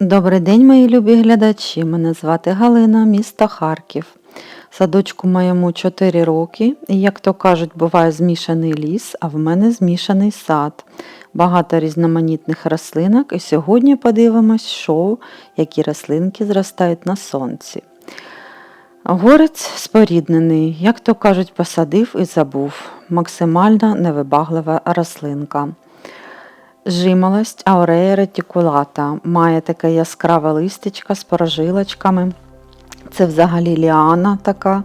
Добрий день, мої любі глядачі. Мене звати Галина, місто Харків. Садочку моєму 4 роки, і, як то кажуть, буває змішаний ліс, а в мене змішаний сад. Багато різноманітних рослинок, і сьогодні подивимось шоу, які рослинки зростають на сонці. Горець споріднений, як то кажуть, посадив і забув. Максимально невибаглива рослинка. Жимолость аурея ретикулата має таке яскраве листячко з порожилочками. Це взагалі ліана така,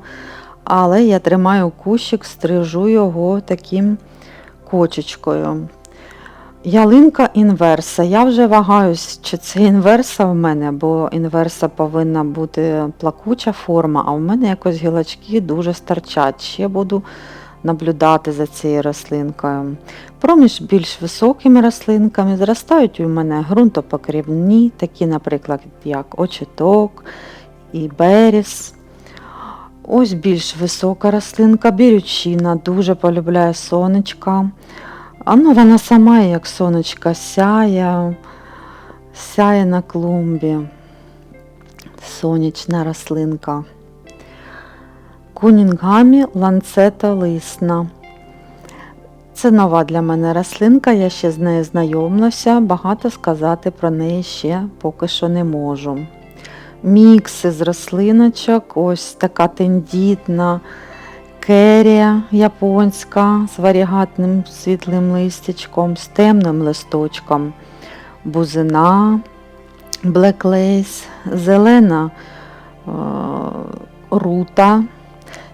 але я тримаю кущик, стрижу його таким кочечкою. Ялинка інверса. Я вже вагаюсь, чи це інверса в мене, бо інверса повинна бути плакуча форма, а в мене якось гілочки дуже старчать. Ще буду наблюдати за цією рослинкою. Проміж більш високими рослинками зростають у мене ґрунтопокрівні, такі, наприклад, як очіток і беріс. Ось більш висока рослинка, бірючина, дуже полюбляє сонечка. А ну, вона сама, як сонечка, сяє, сяє на клумбі. Сонячна рослинка. Кунінгамі ланцета лисна. Це нова для мене рослинка, я ще з нею знайомлюся, багато сказати про неї ще поки що не можу. Мікси з рослиночок, ось така тендітна керія японська з варігатним світлим листячком, з темним листочком, бузина, блеклейс, зелена е, рута.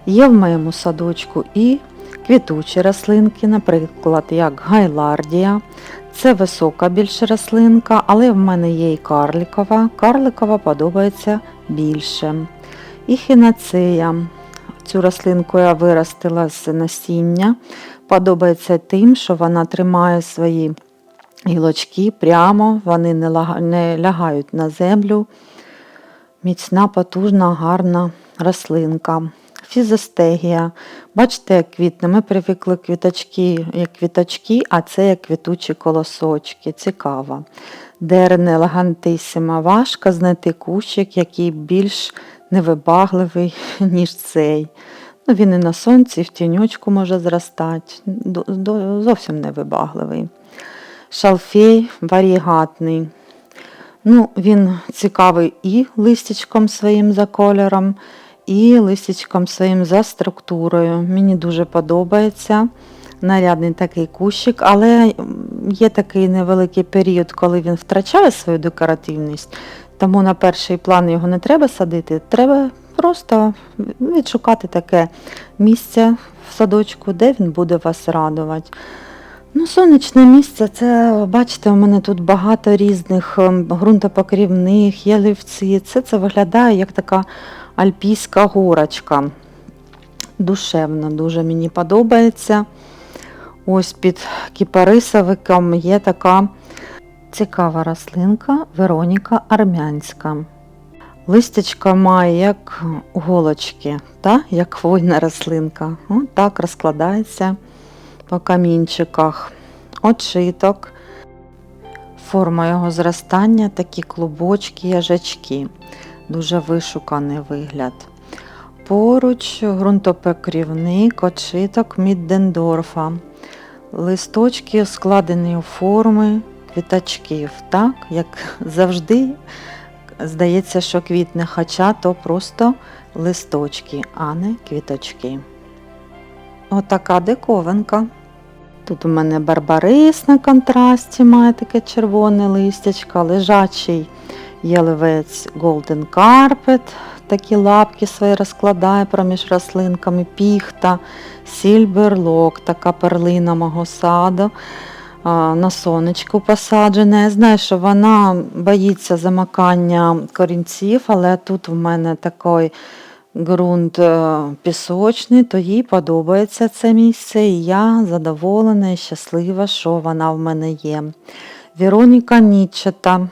Є в моєму садочку і квітучі рослинки, наприклад, як гайлардія. Це висока більше рослинка, але в мене є і карликова. Карликова подобається більше. І хінацея. Цю рослинку я виростила з насіння. Подобається тим, що вона тримає свої гілочки прямо, вони не лягають на землю. Міцна, потужна, гарна рослинка. Фізостегія. Бачите, як квітне. Ми привикли квіточки, як квіточки, а це як квітучі колосочки. Цікаво. Дерне елегантисима. Важко знайти кущик, який більш невибагливий, ніж цей. Ну, він і на сонці, і в тіньочку може зростати. Зовсім невибагливий. Шалфей варігатний. Ну, він цікавий і листячком своїм за кольором, і листячком своїм за структурою. Мені дуже подобається. Нарядний такий кущик, але є такий невеликий період, коли він втрачає свою декоративність, тому на перший план його не треба садити, треба просто відшукати таке місце в садочку, де він буде вас радувати. Ну, сонячне місце, це, бачите, у мене тут багато різних ем, ґрунтопокрівних, ялівці. Це, це виглядає як така альпійська горочка. Душевно, дуже мені подобається. Ось під кіпарисовиком є така цікава рослинка Вероніка армянська. Листячка має як голочки, та? як хвойна рослинка. О, так розкладається по камінчиках. Очиток. Форма його зростання такі клубочки, яжачки. Дуже вишуканий вигляд. Поруч ґрунтопокрівник, очиток Міддендорфа. Листочки складені у форми квіточків, так, як завжди здається, що квітне, хоча то просто листочки, а не квіточки. Отака диковинка. Тут у мене барбарис на контрасті, має таке червоне листячко, лежачий ялівець Golden Carpet, такі лапки свої розкладає проміж рослинками, піхта, сільберлок, така перлина мого саду. На сонечку посаджена. Я знаю, що вона боїться замикання корінців, але тут в мене такий ґрунт е, пісочний, то їй подобається це місце, і я задоволена і щаслива, що вона в мене є. Віроніка Нічета.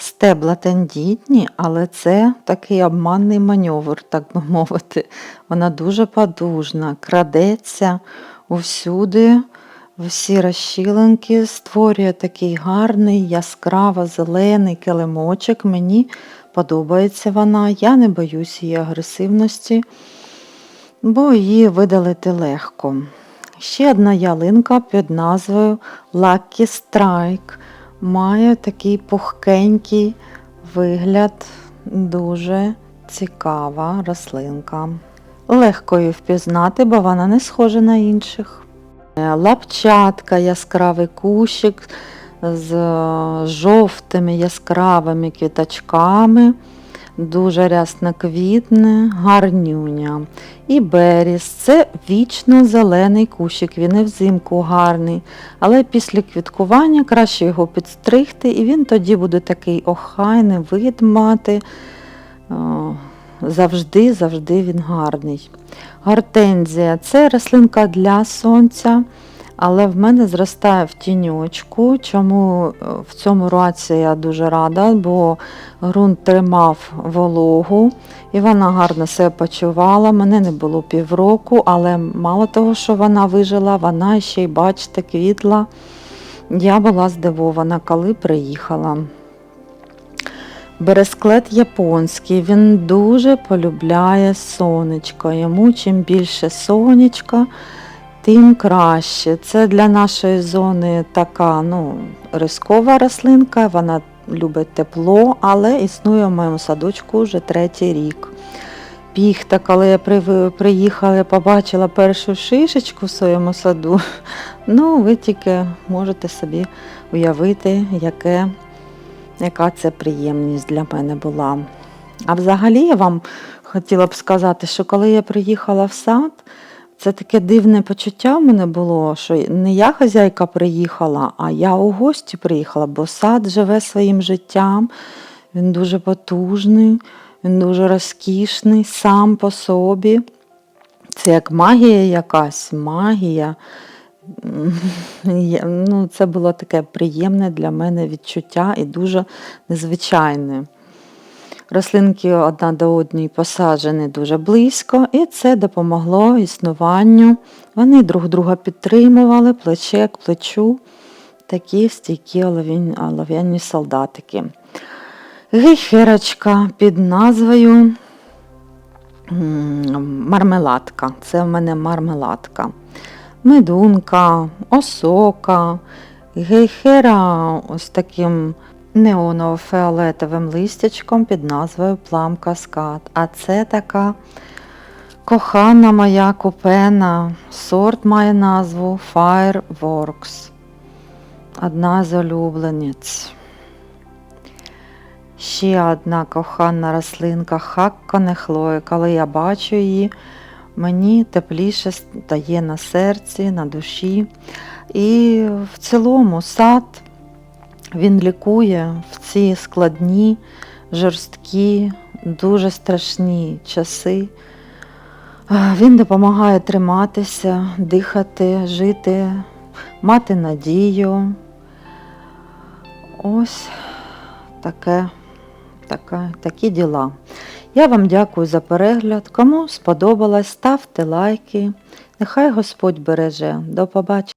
Стебла тендітні, але це такий обманний маневр, так би мовити. Вона дуже подужна, крадеться усюди, всі розщілинки, створює такий гарний, яскраво зелений килимочок. Мені подобається вона, я не боюсь її агресивності, бо її видалити легко. Ще одна ялинка під назвою Lucky Strike. Має такий пухкенький вигляд, дуже цікава рослинка. Легко її впізнати, бо вона не схожа на інших. Е, Лапчатка, яскравий кущик з е, жовтими яскравими квіточками. Дуже рясно квітне, гарнюня. І беріс це вічно зелений кущик, він і взимку гарний. Але після квіткування краще його підстригти, і він тоді буде такий охайний вид мати. Завжди, завжди він гарний. Гортензія це рослинка для сонця, але в мене зростає в тіньочку. Чому е, в цьому році я дуже рада, бо ґрунт тримав вологу і вона гарно себе почувала. Мене не було півроку, але мало того, що вона вижила, вона ще й, бачите, квітла. Я була здивована, коли приїхала. Бересклет японський, він дуже полюбляє сонечко. Йому чим більше сонечка, тим краще. Це для нашої зони така ну, рискова рослинка, вона любить тепло, але існує в моєму садочку вже третій рік. Піхта, коли я приїхала, я побачила першу шишечку в своєму саду. Ну, ви тільки можете собі уявити, яке яка це приємність для мене була. А взагалі я вам хотіла б сказати, що коли я приїхала в сад, це таке дивне почуття в мене було, що не я хазяйка приїхала, а я у гості приїхала, бо сад живе своїм життям, він дуже потужний, він дуже розкішний сам по собі. Це як магія якась, магія. Ну, це було таке приємне для мене відчуття і дуже незвичайне. Рослинки одна до одної посаджені дуже близько, і це допомогло існуванню. Вони друг друга підтримували, плече к плечу, такі стійкі олов'яні солдатики. Гейхерочка під назвою мармеладка. Це в мене мармеладка медунка, осока, гейхера ось таким неоново-фіолетовим листячком під назвою Плам Каскад. А це така кохана моя купена. Сорт має назву Fireworks. Одна з улюблениць. Ще одна кохана рослинка Хакконехлоя. Коли я бачу її, мені тепліше стає на серці, на душі. І в цілому сад він лікує в ці складні, жорсткі, дуже страшні часи. Він допомагає триматися, дихати, жити, мати надію. Ось таке, таке, такі діла. Я вам дякую за перегляд. Кому сподобалось, ставте лайки. Нехай Господь береже. До побачення.